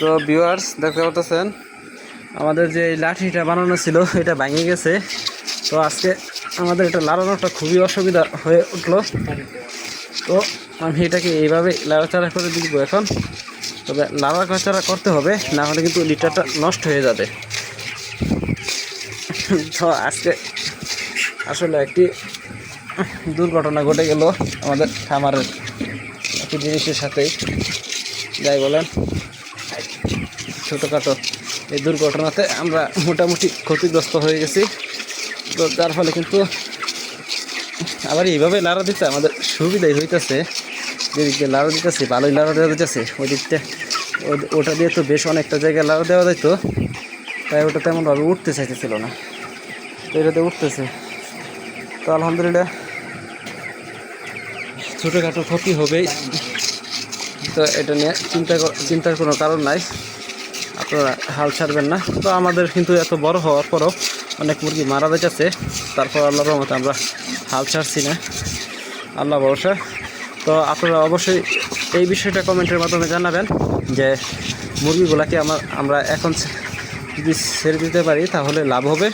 তো ভিউয়ার্স দেখতে পাচ্ছেন আমাদের যে লাঠিটা বানানো ছিল, এটা ভেঙে গেছে। তো আজকে আমাদের এটা লাড়ানোটা খুবই অসুবিধা হয়ে উঠল। তো আমি এটাকে এইভাবে লাড়াচাড়া করে দিব এখন। তবে লাড়াচাড়া করতে হবে, না হলে কিন্তু লিটারটা নষ্ট হয়ে যাবে। তো আজকে আসলে একটি দুর্ঘটনা ঘটে গেল আমাদের খামারের একটি জিনিসের সাথেই। যাই বলেন। ছোটোখাটো এই দুর্ঘটনাতে আমরা মোটামুটি ক্ষতিগ্রস্ত হয়ে গেছি। তো তার ফলে কিন্তু আবার এইভাবে লাড়া দিতে আমাদের সুবিধাই হইতেছে। যেদিক দিয়ে লাড়া দিতেছে, ভালোই লাড়া দেওয়া দিতেছে ওই দিকটা ওটা দিয়ে তো বেশ অনেকটা জায়গায় লাড়া দেওয়া যেত তাই ওটা তেমনভাবে উঠতে চাইতেছিল না। তো এটাতে উঠতেছে। তো আলহামদুলিল্লাহ ছোটোখাটো ক্ষতি হবেই। তো এটা নিয়ে চিন্তা চিন্তার কোনো কারণ নাই। আপনারা হাল ছাড়বেন না। তো আমাদের কিন্তু এত বড় হওয়ার পরও অনেক মুরগি মারা যাচ্ছে তারপর আল্লাহর রহমতে আমরা হাল ছাড়ছি না। আল্লাহ ভরসা। তো আপনারা অবশ্যই এই বিষয়টা কমেন্টের মাধ্যমে জানাবেন যে মুরগিগুলাকে আমার আমরা এখন যদি ছেড়ে দিতে পারি তাহলে লাভ হবে?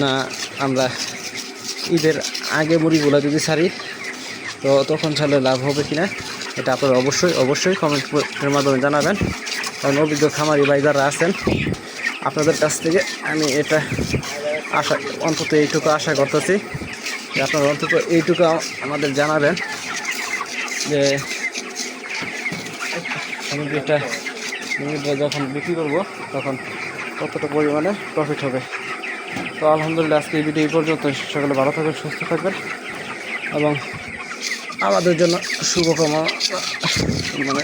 না আমরা ঈদের আগে মুরগিগুলো যদি ছাড়ি তো তখন তাহলে লাভ হবে কিনা এটা আপনারা অবশ্যই অবশ্যই কমেন্টের মাধ্যমে জানাবেন। কারণ অভিজ্ঞ খামারি ভাই যারা আছেন, আপনাদের কাছ থেকে আমি এটা আশা, অন্তত এইটুকু আশা করতেছি যে আপনারা অন্তত এইটুকু আমাদের জানাবেন যে মুরগিটা যখন বিক্রি করব, তখন কতটা পরিমাণে প্রফিট হবে। তো আলহামদুলিল্লাহ আজকে এই ভিডিও এই পর্যন্ত সকলে ভালো থাকবেন, সুস্থ থাকবেন এবং আমাদের জন্য শুভকামনা। মানে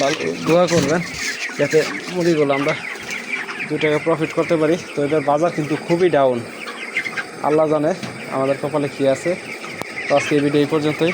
ভালো দোয়া করবেন যাতে মুড়িগুলো আমরা দু টাকা প্রফিট করতে পারি। তো এদের বাজার কিন্তু খুবই ডাউন আল্লাহ জানে আমাদের কপালে কী আছে। তো আজকে এই ভিডিও এই পর্যন্তই।